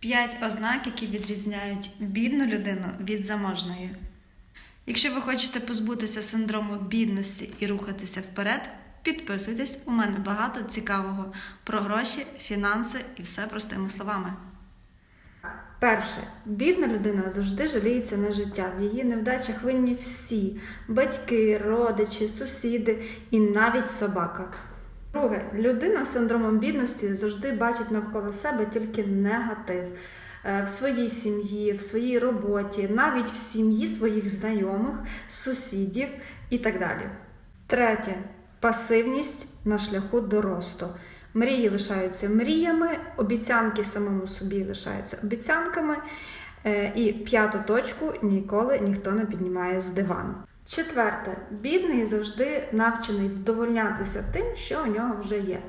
П'ять ознак, які відрізняють бідну людину від заможної. Якщо ви хочете позбутися синдрому бідності і рухатися вперед, підписуйтесь, у мене багато цікавого про гроші, фінанси і все простими словами. Перше, бідна людина завжди жаліється на життя. В її невдачах винні всі батьки, родичі, сусіди і навіть собака. Друге, людина з синдромом бідності завжди бачить навколо себе тільки негатив Е, в своїй сім'ї, в своїй роботі, навіть в сім'ї своїх знайомих, сусідів і так далі. Третє пасивність на шляху до росту. Мрії лишаються мріями, обіцянки самому собі лишаються обіцянками. Е, І п'яту точку ніколи ніхто не піднімає з дивану. Четверте, бідний завжди навчений вдовольнятися тим, що у нього вже є.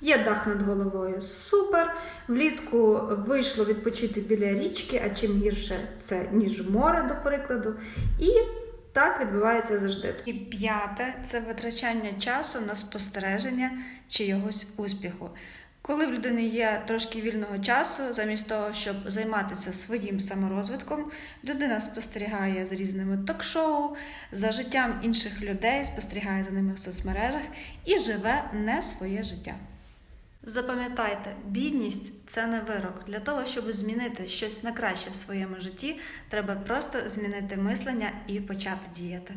Є дах над головою супер. Влітку вийшло відпочити біля річки, а чим гірше це ніж море, до прикладу. І так відбувається завжди. І п'яте це витрачання часу на спостереження чиогось успіху. Коли в людини є трошки вільного часу, замість того, щоб займатися своїм саморозвитком, людина спостерігає за різними ток-шоу, за життям інших людей, спостерігає за ними в соцмережах і живе не своє життя. Запам'ятайте, бідність це не вирок. Для того, щоб змінити щось на краще в своєму житті, треба просто змінити мислення і почати діяти.